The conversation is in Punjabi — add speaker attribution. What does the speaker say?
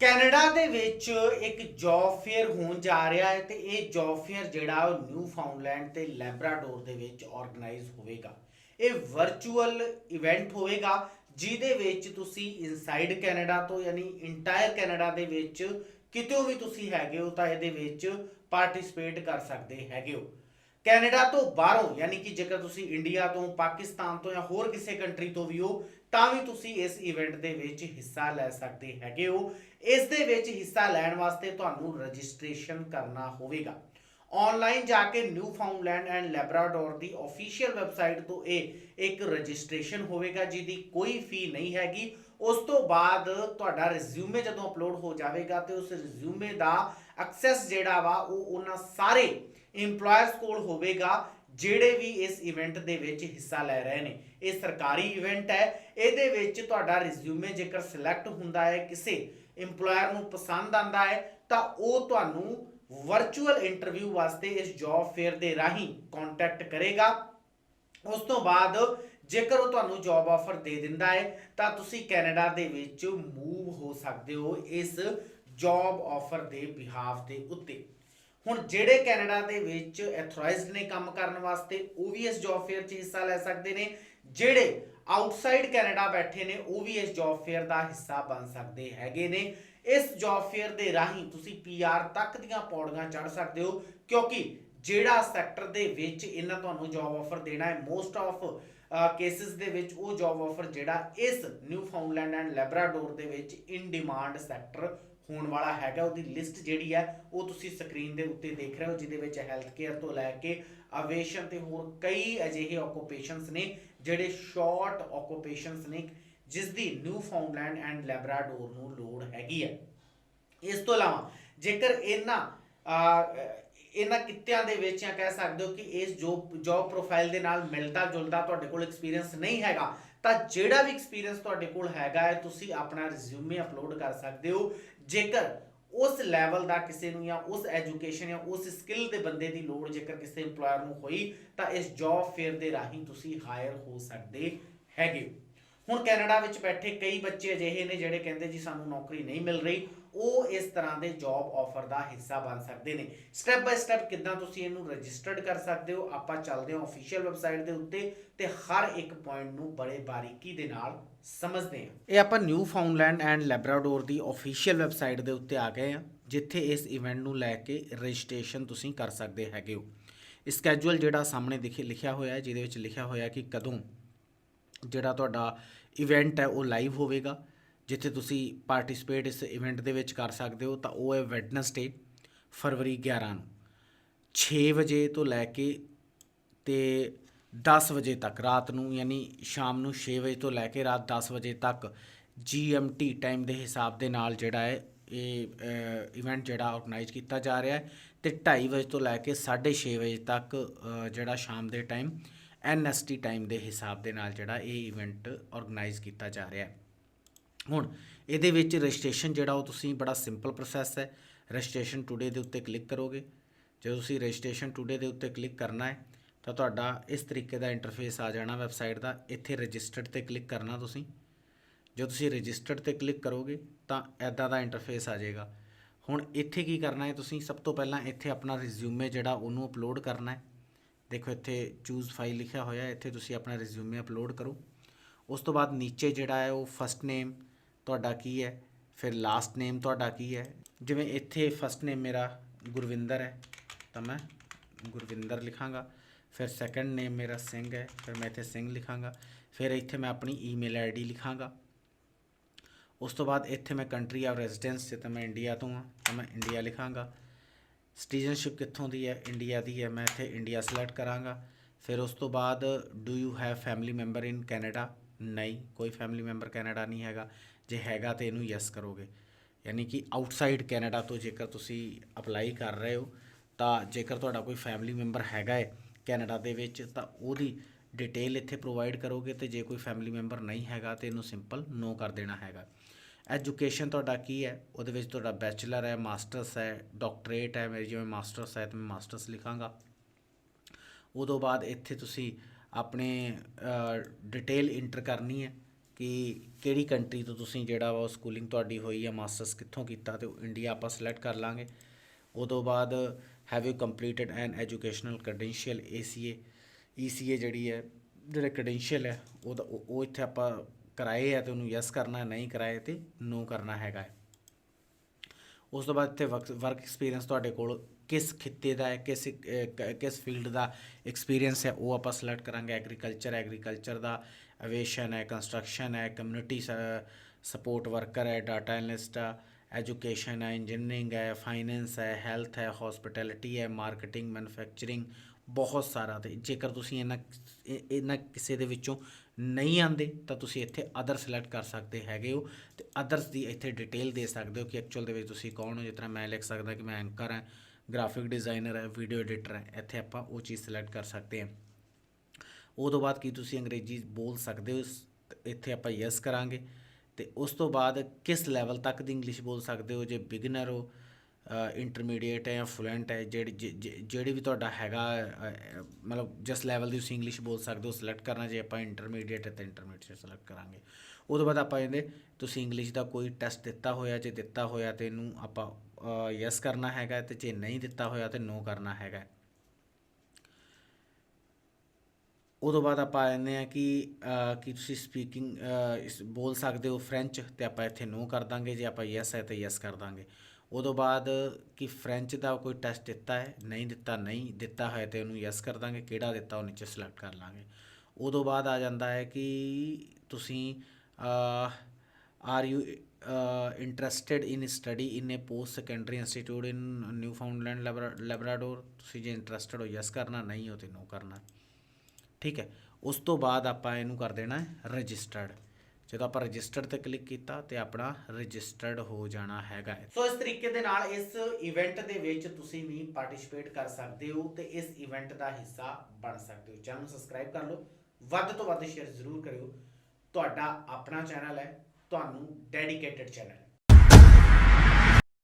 Speaker 1: ਕੈਨੇਡਾ ਦੇ ਵਿੱਚ ਇੱਕ ਜੌਬ ਫੇਅਰ ਹੋਣ ਜਾ ਰਿਹਾ ਹੈ ਤੇ ਇਹ ਜੌਬ ਫੇਅਰ ਜਿਹੜਾ ਉਹ ਨਿਊ ਫਾਊਂਡਲੈਂਡ ਤੇ ਲੈਬਰਾਡੋਰ ਦੇ ਵਿੱਚ ਆਰਗੇਨਾਈਜ਼ ਹੋਵੇਗਾ। ਇਹ ਵਰਚੁਅਲ ਇਵੈਂਟ ਹੋਵੇਗਾ, ਜਿਹਦੇ ਵਿੱਚ ਤੁਸੀਂ ਇਨਸਾਈਡ ਕੈਨੇਡਾ ਤੋਂ ਯਾਨੀ ਇੰਟਾਇਰ ਕੈਨੇਡਾ ਦੇ ਵਿੱਚ ਕਿਤੇੋਂ ਵੀ ਤੁਸੀਂ ਹੈਗੇ ਹੋ ਤਾਂ ਇਹਦੇ ਵਿੱਚ ਪਾਰਟਿਸਿਪੇਟ ਕਰ ਸਕਦੇ ਹੈਗੇ ਹੋ। ਕੈਨੇਡਾ ਤੋਂ ਬਾਹਰੋਂ, ਯਾਨੀ ਕਿ ਜੇਕਰ ਤੁਸੀਂ ਇੰਡੀਆ ਤੋਂ, ਪਾਕਿਸਤਾਨ ਤੋਂ ਜਾਂ ਹੋਰ ਕਿਸੇ ਕੰਟਰੀ ਤੋਂ ਵੀ ਹੋ, ਤਾਂ ਵੀ ਤੁਸੀਂ ਇਸ ਇਵੈਂਟ ਦੇ ਵਿੱਚ ਹਿੱਸਾ ਲੈ ਸਕਦੇ ਹੈਗੇ ਹੋ। ਇਸ ਦੇ ਵਿੱਚ ਹਿੱਸਾ ਲੈਣ ਵਾਸਤੇ ਤੁਹਾਨੂੰ ਰਜਿਸਟ੍ਰੇਸ਼ਨ ਕਰਨਾ ਹੋਵੇਗਾ। ਆਨਲਾਈਨ ਜਾ ਕੇ ਨਿਊ ਫਾਊਂਡਲੈਂਡ ਐਂਡ ਲੈਬਰਾਡੋਰ ਦੀ ਅਫੀਸ਼ੀਅਲ ਵੈਬਸਾਈਟ ਤੋਂ ਇਹ ਇੱਕ ਰਜਿਸਟ੍ਰੇਸ਼ਨ ਹੋਵੇਗਾ, ਜਿਹਦੀ ਕੋਈ ਫੀ ਨਹੀਂ ਹੈਗੀ। ਉਸ ਤੋਂ ਬਾਅਦ ਤੁਹਾਡਾ ਰਿਜ਼ਿਊਮੇ ਜਦੋਂ ਅਪਲੋਡ ਹੋ ਜਾਵੇਗਾ, ਤੇ ਉਸ ਰਿਜ਼ਿਊਮੇ ਦਾ ਐਕਸੈਸ ਜਿਹੜਾ ਵਾ, ਉਹ ਉਹਨਾਂ ਸਾਰੇ EMPLOYERS ਕੋਲ ਹੋਵੇਗਾ, ਜਿਹੜੇ ਵੀ ਇਸ ਇਵੈਂਟ ਦੇ ਵਿੱਚ ਹਿੱਸਾ ਲੈ ਰਹੇ ਨੇ। ਇਹ ਸਰਕਾਰੀ ਇਵੈਂਟ ਹੈ। ਇਹਦੇ ਵਿੱਚ ਤੁਹਾਡਾ ਰਿਜ਼ਿਊਮੇ ਜੇਕਰ ਸਿਲੈਕਟ ਹੁੰਦਾ ਹੈ, ਕਿਸੇ EMPLOYER ਨੂੰ ਪਸੰਦ ਆਂਦਾ ਹੈ, ਤਾਂ ਉਹ ਤੁਹਾਨੂੰ ਵਰਚੁਅਲ ਇੰਟਰਵਿਊ ਵਾਸਤੇ ਇਸ ਜੌਬ ਫੇਅਰ ਦੇ ਰਾਹੀਂ ਕੰਟੈਕਟ ਕਰੇਗਾ। ਉਸ ਤੋਂ ਬਾਅਦ ਜੇਕਰ ਉਹ ਤੁਹਾਨੂੰ ਜੌਬ ਆਫਰ ਦੇ ਦਿੰਦਾ ਹੈ, ਤਾਂ ਤੁਸੀਂ ਕੈਨੇਡਾ ਦੇ ਵਿੱਚ ਮੂਵ ਹੋ ਸਕਦੇ ਹੋ ਇਸ ਜੌਬ ਆਫਰ ਦੇ ਬਿਹਾਫ ਦੇ ਉੱਤੇ। ਹੁਣ ਜਿਹੜੇ ਕੈਨੇਡਾ ਦੇ ਵਿੱਚ ਐਥੋਰਾਈਜ਼ਡ ਨੇ ਕੰਮ ਕਰਨ ਵਾਸਤੇ, ਉਹ ਵੀ ਇਸ ਜੌਬ ਫੇਅਰ 'ਚ ਹਿੱਸਾ ਲੈ ਸਕਦੇ ਨੇ। ਜਿਹੜੇ ਆਊਟਸਾਈਡ ਕੈਨੇਡਾ ਬੈਠੇ ਨੇ, ਉਹ ਵੀ ਇਸ ਜੌਬ ਫੇਅਰ ਦਾ ਹਿੱਸਾ ਬਣ ਸਕਦੇ ਹੈਗੇ ਨੇ। ਇਸ ਜੌਬ ਫੇਅਰ ਦੇ ਰਾਹੀਂ ਤੁਸੀਂ ਪੀਆਰ ਤੱਕ ਦੀਆਂ ਪੌੜੀਆਂ ਚੜ੍ਹ ਸਕਦੇ ਹੋ, ਕਿਉਂਕਿ ਜਿਹੜਾ ਸੈਕਟਰ ਦੇ ਵਿੱਚ ਇਹਨਾਂ ਤੁਹਾਨੂੰ ਜੌਬ ਆਫਰ ਦੇਣਾ ਹੈ ਮੋਸਟ ਆਫ ਕੇਸਿਸ ਦੇ ਵਿੱਚ ਉਹ ਜੌਬ ਆਫਰ ਜਿਹੜਾ ਇਸ ਨਿਊ ਫਾਊਂਡਲੈਂਡ ਐਂਡ ਲੈਬਰਾਡੋਰ ਦੇ ਵਿੱਚ ਇਨ ਡਿਮਾਂਡ ਸੈਕਟਰ ਹੋਣ ਵਾਲਾ ਹੈਗਾ, ਉਹਦੀ ਲਿਸਟ ਜਿਹੜੀ ਹੈ, ਉਹ ਤੁਸੀਂ ਸਕਰੀਨ ਦੇ ਉੱਤੇ ਦੇਖ ਰਹੇ ਹੋ, ਜਿਹਦੇ ਵਿੱਚ ਹੈਲਥ ਕੇਅਰ ਤੋਂ ਲੈ ਕੇ ਅਵੇਸ਼ਨ ਤੇ ਹੋਰ ਕਈ ਅਜਿਹੇ ਆਕੂਪੇਸ਼ਨਸ ਨੇ, ਜਿਹੜੇ ਸ਼ਾਰਟ ਆਕੂਪੇਸ਼ਨਸ ਨੇ, ਜਿਸ ਦੀ ਨਿਊ ਫਾਊਂਡਲੈਂਡ ਐਂਡ ਲੈਬਰਾਡੋਰ ਨੂੰ ਲੋੜ ਹੈਗੀ ਹੈ। ਇਸ ਤੋਂ ਇਲਾਵਾ, ਜੇਕਰ ਇਹਨਾਂ ਇਹਨਾਂ ਕਿੱਤਿਆਂ ਦੇ ਵਿੱਚ ਜਾਂ ਕਹਿ ਸਕਦੇ ਹੋ ਕਿ ਇਸ ਜੋਬ ਜੋਬ ਪ੍ਰੋਫਾਈਲ ਦੇ ਨਾਲ ਮਿਲਦਾ ਜੁਲਦਾ ਤੁਹਾਡੇ ਕੋਲ ਐਕਸਪੀਰੀਅੰਸ ਨਹੀਂ ਹੈਗਾ ਤਾਂ ਜਿਹੜਾ ਵੀ ਐਕਸਪੀਰੀਅੰਸ ਤੁਹਾਡੇ ਕੋਲ ਹੈਗਾ ਹੈ, ਤੁਸੀਂ ਆਪਣਾ ਰਿਜ਼ਿਊਮੇ ਅਪਲੋਡ ਕਰ ਸਕਦੇ ਹੋ ਜੇਕਰ ਉਸ ਲੈਵਲ ਦਾ ਕਿਸੇ ਨੂੰ ਜਾਂ ਉਸ ਐਜੂਕੇਸ਼ਨ ਜਾਂ ਉਸ ਸਕਿੱਲ ਦੇ ਬੰਦੇ ਦੀ ਲੋੜ ਜੇਕਰ ਕਿਸੇ EMPLOYER ਨੂੰ ਹੋਈ, ਤਾਂ ਇਸ ਜੌਬ ਫੇਅਰ ਦੇ ਰਾਹੀਂ ਤੁਸੀਂ ਹਾਇਰ ਹੋ ਸਕਦੇ ਹੈਗੇ ਹੋ। ਹੁਣ ਕੈਨੇਡਾ ਵਿੱਚ ਬੈਠੇ ਕਈ ਬੱਚੇ ਅਜਿਹੇ ਨੇ ਜਿਹੜੇ ਕਹਿੰਦੇ ਜੀ ਸਾਨੂੰ ਨੌਕਰੀ ਨਹੀਂ ਮਿਲ ਰਹੀ। ਉਹ ਇਸ ਤਰ੍ਹਾਂ ਦੇ ਜੌਬ ਆਫਰ ਦਾ ਹਿੱਸਾ ਬਣ ਸਕਦੇ ਨੇ। ਸਟੈਪ ਬਾਈ ਸਟੈਪ ਕਿੱਦਾਂ ਤੁਸੀਂ ਇਹਨੂੰ ਰਜਿਸਟਰਡ ਕਰ ਸਕਦੇ ਹੋ? ਆਪਾਂ ਚੱਲਦੇ ਹਾਂ ਅਫੀਸ਼ੀਅਲ ਵੈਬਸਾਈਟ ਦੇ ਉੱਤੇ ਤੇ ਹਰ ਇੱਕ ਪੁਆਇੰਟ ਨੂੰ ਬੜੇ ਬਾਰੀਕੀ ਦੇ ਨਾਲ ਸਮਝਦੇ ਹਾਂ। ਇਹ ਆਪਾਂ ਨਿਊ ਫਾਊਂਡਲੈਂਡ ਐਂਡ ਲੈਬਰਾਡੋਰ ਦੀ ਅਫੀਸ਼ੀਅਲ ਵੈਬਸਾਈਟ ਦੇ ਉੱਤੇ ਆ ਗਏ ਹਾਂ, ਜਿੱਥੇ ਇਸ ਇਵੈਂਟ ਨੂੰ ਲੈ ਕੇ ਰਜਿਸਟ੍ਰੇਸ਼ਨ ਤੁਸੀਂ ਕਰ ਸਕਦੇ ਹੈਗੇ ਹੋ। ਸਕੇਜੂਲ ਜਿਹੜਾ ਸਾਹਮਣੇ ਦਿਖੇ ਲਿਖਿਆ ਹੋਇਆ ਹੈ, ਜਿਹਦੇ ਵਿੱਚ ਲਿਖਿਆ ਹੋਇਆ ਕਿ ਕਦੋਂ ਜਿਹੜਾ ਤੁਹਾਡਾ ਇਵੈਂਟ ਹੈ ਉਹ ਲਾਈਵ ਹੋਵੇਗਾ। ਜਿੱਥੇ ਤੁਸੀਂ ਪਾਰਟਿਸਿਪੇਟ ਇਸ ਇਵੈਂਟ ਦੇ ਵਿੱਚ ਕਰ ਸਕਦੇ ਹੋ, ਤਾਂ ਉਹ ਹੈ ਵੈਡਨਸਡੇ ਫਰਵਰੀ 11 ਨੂੰ। 6 ਵਜੇ ਤੋਂ ਲੈ ਕੇ ਤੇ 10 ਵਜੇ ਤੱਕ, ਰਾਤ ਨੂੰ, ਯਾਨੀ ਸ਼ਾਮ ਨੂੰ 6 ਵਜੇ ਤੋਂ ਲੈ ਕੇ ਰਾਤ 10 ਵਜੇ ਤੱਕ GMT ਟਾਈਮ ਦੇ ਹਿਸਾਬ ਦੇ ਨਾਲ ਜਿਹੜਾ ਹੈ, ਇਹ ਇਵੈਂਟ ਜਿਹੜਾ ਆਰਗੇਨਾਈਜ਼ ਕੀਤਾ ਜਾ ਰਿਹਾ ਹੈ। ਤੇ 2:30 ਵਜੇ ਤੋਂ ਲੈ ਕੇ 6:30 ਵਜੇ ਤੱਕ ਜਿਹੜਾ ਸ਼ਾਮ ਦੇ ਟਾਈਮ NST ਟਾਈਮ ਦੇ ਹਿਸਾਬ ਦੇ ਨਾਲ ਜਿਹੜਾ ਇਹ ਇਵੈਂਟ ਆਰਗੇਨਾਈਜ਼ ਕੀਤਾ ਜਾ ਰਿਹਾ ਹੈ। ਹੁਣ ਇਹਦੇ ਵਿੱਚ ਰਜਿਸਟ੍ਰੇਸ਼ਨ ਜਿਹੜਾ ਉਹ ਤੁਸੀਂ ਬੜਾ ਸਿੰਪਲ ਪ੍ਰੋਸੈਸ ਹੈ। ਰਜਿਸਟ੍ਰੇਸ਼ਨ ਟੂਡੇ ਦੇ ਉੱਤੇ ਕਲਿੱਕ ਕਰੋਗੇ। ਜਦੋਂ ਤੁਸੀਂ ਰਜਿਸਟ੍ਰੇਸ਼ਨ ਟੂਡੇ ਦੇ ਉੱਤੇ ਕਲਿੱਕ ਕਰਨਾ ਹੈ, ਤਾਂ ਤੁਹਾਡਾ ਇਸ ਤਰੀਕੇ ਦਾ ਇੰਟਰਫੇਸ ਆ ਜਾਣਾ ਵੈਬਸਾਈਟ ਦਾ। ਇੱਥੇ ਰਜਿਸਟਰਡ ਤੇ ਕਲਿੱਕ ਕਰਨਾ ਤੁਸੀਂ। ਜੋ ਤੁਸੀਂ ਰਜਿਸਟਰਡ ਤੇ ਕਲਿੱਕ ਕਰੋਗੇ, ਤਾਂ ਐਦਾਂ ਦਾ ਇੰਟਰਫੇਸ ਆ ਜਾਏਗਾ। ਹੁਣ ਇੱਥੇ ਕੀ ਕਰਨਾ ਹੈ ਤੁਸੀਂ? ਸਭ ਤੋਂ ਪਹਿਲਾਂ ਇੱਥੇ ਆਪਣਾ ਰਿਜ਼ਿਊਮੇ ਜਿਹੜਾ ਉਹਨੂੰ ਅਪਲੋਡ ਕਰਨਾ ਹੈ। ਦੇਖੋ ਇੱਥੇ ਚੂਜ਼ ਫਾਈਲ ਲਿਖਿਆ ਹੋਇਆ ਹੈ, ਇੱਥੇ ਤੁਸੀਂ ਆਪਣਾ ਰਿਜ਼ਿਊਮੇ ਅਪਲੋਡ ਕਰੋ। ਉਸ ਤੋਂ ਬਾਅਦ ਨੀਚੇ ਜਿਹੜਾ ਹੈ ਉਹ ਫਸਟ ਨੇਮ ਤੁਹਾਡਾ ਕੀ ਹੈ, ਫਿਰ ਲਾਸਟ ਨੇਮ ਤੁਹਾਡਾ ਕੀ ਹੈ। ਜਿਵੇਂ ਇੱਥੇ ਫਸਟ ਨੇਮ ਮੇਰਾ ਗੁਰਵਿੰਦਰ ਹੈ, ਤਾਂ ਮੈਂ ਗੁਰਵਿੰਦਰ ਲਿਖਾਂਗਾ। ਫਿਰ ਸੈਕੰਡ ਨੇਮ ਮੇਰਾ ਸਿੰਘ ਹੈ, ਫਿਰ ਮੈਂ ਇੱਥੇ ਸਿੰਘ ਲਿਖਾਂਗਾ। ਫਿਰ ਇੱਥੇ ਮੈਂ ਆਪਣੀ ਈਮੇਲ ਆਈਡੀ ਲਿਖਾਂਗਾ। ਉਸ ਤੋਂ ਬਾਅਦ ਇੱਥੇ ਮੈਂ ਕੰਟਰੀ ਆਫ ਰੈਜ਼ੀਡੈਂਸ ਜੇ ਤਾਂ ਮੈਂ ਇੰਡੀਆ ਤੋਂ ਹਾਂ, ਤਾਂ ਮੈਂ ਇੰਡੀਆ ਲਿਖਾਂਗਾ। ਸਿਟੀਜ਼ਨਸ਼ਿਪ ਕਿੱਥੋਂ ਦੀ ਹੈ? ਇੰਡੀਆ ਦੀ ਹੈ। ਮੈਂ ਇੱਥੇ ਇੰਡੀਆ ਸਿਲੈਕਟ ਕਰਾਂਗਾ। ਫਿਰ ਉਸ ਤੋਂ ਬਾਅਦ do you have family member in Canada ਨਹੀਂ। ਕੋਈ ਫੈਮਿਲੀ ਮੈਂਬਰ ਕੈਨੇਡਾ ਨਹੀਂ ਹੈਗਾ। ਜੇ ਹੈਗਾ ਤੇ ਇਹਨੂੰ ਯੈਸ ਕਰੋਗੇ। ਯਾਨੀ ਕਿ ਆਊਟਸਾਈਡ ਕੈਨੇਡਾ ਤੋਂ ਜੇਕਰ ਤੁਸੀਂ ਅਪਲਾਈ ਕਰ ਰਹੇ ਹੋ, ਤਾਂ ਜੇਕਰ ਤੁਹਾਡਾ ਕੋਈ ਫੈਮਿਲੀ ਮੈਂਬਰ ਹੈਗਾ ਹੈ ਕੈਨੇਡਾ ਦੇ ਵਿੱਚ, ਤਾਂ ਉਹਦੀ ਡਿਟੇਲ ਇੱਥੇ ਪ੍ਰੋਵਾਈਡ ਕਰੋਗੇ ਤੇ ਜੇ ਕੋਈ ਫੈਮਿਲੀ ਮੈਂਬਰ ਨਹੀਂ ਹੈਗਾ, ਤੇ ਇਹਨੂੰ ਸਿੰਪਲ ਨੋ ਕਰ ਦੇਣਾ ਹੈਗਾ। ਐਜੂਕੇਸ਼ਨ ਤੁਹਾਡਾ ਕੀ ਹੈ? ਉਹਦੇ ਵਿੱਚ ਤੁਹਾਡਾ ਬੈਚਲਰ ਹੈ, ਮਾਸਟਰਸ ਹੈ, ਡਾਕਟਰੇਟ ਹੈ, ਮੇਰੀ ਜਿਵੇਂ ਮਾਸਟਰਸ ਹੈ, ਤਾਂ ਮੈਂ ਮਾਸਟਰਸ ਲਿਖਾਂਗਾ। ਉਦੋਂ ਬਾਅਦ ਇੱਥੇ ਤੁਸੀਂ ਆਪਣੇ ਡਿਟੇਲ ਇੰਟਰ ਕਰਨੀ ਹੈ ਕਿ ਕਿਹੜੀ ਕੰਟਰੀ ਤੋਂ ਤੁਸੀਂ ਜਿਹੜਾ ਵਾ ਸਕੂਲਿੰਗ ਤੁਹਾਡੀ ਹੋਈ ਆ ਮਾਸਟਰਸ ਕਿੱਥੋਂ ਕੀਤਾ ਤੇ ਇੰਡੀਆ ਆਪਾਂ ਸਿਲੈਕਟ ਕਰ ਲਾਂਗੇ। ਉਦੋਂ ਬਾਅਦ have you completed an educational credential ACA ECA ਜਿਹੜੀ ਹੈ, ਜਿਹੜਾ ਕ੍ਰੈਡੈਂਸ਼ੀਅਲ ਹੈ, ਉਹਦਾ ਉਹ ਉਹ ਇੱਥੇ ਆਪਾਂ ਕਰਾਏ ਆ ਤੇ ਉਹਨੂੰ ਯੈਸ ਕਰਨਾ, ਨਹੀਂ ਕਰਾਏ ਤੇ ਨੋ ਕਰਨਾ ਹੈਗਾ ਹੈ। ਉਸ ਤੋਂ ਬਾਅਦ ਇੱਥੇ ਵਰਕ ਐਕਸਪੀਰੀਅੰਸ ਤੁਹਾਡੇ ਕੋਲ ਕਿਸ ਖਿੱਤੇ ਦਾ ਹੈ, ਕਿਸ ਕਿਸ ਫੀਲਡ ਦਾ ਐਕਸਪੀਰੀਅੰਸ ਹੈ, ਉਹ ਆਪਾਂ ਸਿਲੈਕਟ ਕਰਾਂਗੇ। ਐਗਰੀਕਲਚਰ ਐਗਰੀਕਲਚਰ ਦਾ ਅਵੇਸ਼ਨ ਹੈ ਕੰਸਟਰਕਸ਼ਨ ਹੈ ਕਮਿਊਨਿਟੀ ਸਪੋਰਟ ਵਰਕਰ ਹੈ ਡਾਟਾ ਐਨਲਿਸਟ ਆ ਐਜੂਕੇਸ਼ਨ ਹੈ ਇੰਜੀਨੀਅਰਿੰਗ ਹੈ ਫਾਈਨੈਂਸ ਹੈ ਹੈਲਥ ਹੈ ਹਸਪਿਟੈਲਿਟੀ ਹੈ ਮਾਰਕੀਟਿੰਗ ਮੈਨੂਫੈਕਚਰਿੰਗ ਬਹੁਤ ਸਾਰਾ ਤੇ ਜੇਕਰ ਤੁਸੀਂ ਇਹਨਾਂ ਇਹਨਾਂ ਕਿਸੇ ਦੇ ਵਿੱਚੋਂ ਨਹੀਂ ਆਂਦੇ ਤਾਂ ਤੁਸੀਂ ਇੱਥੇ ਅਦਰ ਸਿਲੈਕਟ ਕਰ ਸਕਦੇ ਹੈਗੇ ਹੋ ਤੇ ਅਦਰਸ ਦੀ ਇੱਥੇ ਡਿਟੇਲ ਦੇ ਸਕਦੇ ਹੋ ਕਿ ਐਕਚੁਅਲ ਦੇ ਵਿੱਚ ਤੁਸੀਂ ਕੌਣ ਹੋ, ਜਿਸ ਤਰ੍ਹਾਂ ਮੈਂ ਲਿਖ ਸਕਦਾ ਕਿ ਮੈਂ ਐਂਕਰ ਹਾਂ ਗ੍ਰਾਫਿਕ ਡਿਜ਼ਾਈਨਰ ਹੈ ਵੀਡੀਓ ਐਡੀਟਰ ਹੈ, ਇੱਥੇ ਆਪਾਂ ਉਹ ਚੀਜ਼ ਸਿਲੈਕਟ ਕਰ ਸਕਦੇ ਹਾਂ। ਉਹ ਤੋਂ ਬਾਅਦ ਕੀ ਤੁਸੀਂ ਅੰਗਰੇਜ਼ੀ ਬੋਲ ਸਕਦੇ ਹੋ, ਇੱਥੇ ਆਪਾਂ ਯੈਸ ਕਰਾਂਗੇ ਤੇ ਉਸ ਤੋਂ ਬਾਅਦ ਕਿਸ ਲੈਵਲ ਤੱਕ ਦੀ ਇੰਗਲਿਸ਼ ਬੋਲ ਸਕਦੇ ਹੋ, ਜੇ ਬਿਗਨਰ ਹੋ ਇੰਟਰਮੀਡੀਏਟ ਹੈ ਜਾਂ ਫਲੂਐਂਟ ਹੈ ਜਿਹੜੀ ਜੇ- ਜਿਹੜੀ ਵੀ ਤੁਹਾਡਾ ਹੈਗਾ ਮਤਲਬ ਜਿਸ ਲੈਵਲ ਦੀ ਤੁਸੀਂ ਇੰਗਲਿਸ਼ ਬੋਲ ਸਕਦੇ ਹੋ ਸਿਲੈਕਟ ਕਰਨਾ ਜੇ ਆਪਾਂ ਇੰਟਰਮੀਡੀਏਟ ਹੈ ਤਾਂ ਇੰਟਰਮੀਡੀਏਟ ਸਿਲੈਕਟ ਕਰਾਂਗੇ। ਉਹ ਤੋਂ ਬਾਅਦ ਆਪਾਂ ਇਹਦੇ ਤੁਸੀਂ ਇੰਗਲਿਸ਼ ਦਾ ਕੋਈ ਟੈਸਟ ਦਿੱਤਾ ਹੋਇਆ ਜੇ ਦਿੱਤਾ ਹੋਇਆ ਤੇ ਇਹਨੂੰ ਆਪਾਂ ਯੈਸ ਕਰਨਾ ਹੈਗਾ ਤੇ ਜੇ ਨਹੀਂ ਦਿੱਤਾ ਹੋਇਆ ਤੇ ਨੋ ਕਰਨਾ ਹੈਗਾ। ਉਦੋਂ ਬਾਅਦ ਆਪਾਂ ਆ ਜਾਂਦੇ ਆ ਕਿ ਅ, ਤੁਸੀਂ ਸਪੀਕਿੰਗ ਬੋਲ ਸਕਦੇ ਹੋ ਫ੍ਰੈਂਚ ਤੇ ਆਪਾਂ ਇੱਥੇ ਨੋ ਕਰ ਦਾਂਗੇ ਜੇ ਆਪਾਂ ਯੈਸ ਹੈ ਤੇ ਯੈਸ ਕਰ ਦਾਂਗੇ। ਉਦੋਂ ਬਾਅਦ ਕਿ ਫ੍ਰੈਂਚ ਦਾ ਕੋਈ ਟੈਸਟ ਦਿੱਤਾ ਹੈ, ਨਹੀਂ ਦਿੱਤਾ ਨਹੀਂ ਦਿੱਤਾ ਹੈ ਤੇ ਉਹਨੂੰ ਯੈਸ ਕਰ ਦਾਂਗੇ, ਕਿਹੜਾ ਦਿੱਤਾ ਉਹ ਨੀਚੇ ਸਿਲੈਕਟ ਕਰ ਲਾਂਗੇ। ਉਦੋਂ ਬਾਅਦ ਆ ਜਾਂਦਾ ਹੈ ਕਿ ਤੁਸੀਂ are you interested in study in a post secondary institute in Newfoundland Labrador ਤੁਸੀਂ ਜੇ ਇੰਟਰਸਟਿਡ ਹੋ ਯੈਸ ਕਰਨਾ, ਨਹੀਂ ਹੋ ਤੇ ਨੋ ਕਰਨਾ। ਠੀਕ ਹੈ, ਉਸ ਤੋਂ ਬਾਅਦ ਆਪਾਂ ਇਹਨੂੰ ਕਰ ਦੇਣਾ ਹੈ ਰਜਿਸਟਰਡ ਜਦੋਂ ਆਪਾਂ ਰਜਿਸਟਰਡ ਤੇ ਕਲਿੱਕ ਕੀਤਾ ਤੇ ਆਪਣਾ ਰਜਿਸਟਰਡ ਹੋ ਜਾਣਾ ਹੈਗਾ। ਹੈ। ਸੋ ਇਸ ਤਰੀਕੇ ਦੇ ਨਾਲ ਇਸ ਇਵੈਂਟ ਦੇ ਵਿੱਚ ਤੁਸੀਂ ਵੀ ਪਾਰਟਿਸਿਪੇਟ ਕਰ ਸਕਦੇ ਹੋ ਤੇ ਇਸ ਇਵੈਂਟ ਦਾ ਹਿੱਸਾ ਬਣ ਸਕਦੇ ਹੋ। ਚੈਨਲ ਨੂੰ ਸਬਸਕ੍ਰਾਈਬ ਕਰ ਲਓ। ਵੱਧ ਤੋਂ ਵੱਧ ਸ਼ੇਅਰ ਜ਼ਰੂਰ ਕਰਿਓ। ਤੁਹਾਡਾ ਆਪਣਾ ਚੈਨਲ ਹੈ। ਤੁਹਾਨੂੰ ਡੈਡੀਕੇਟਿਡ ਚੈਨਲ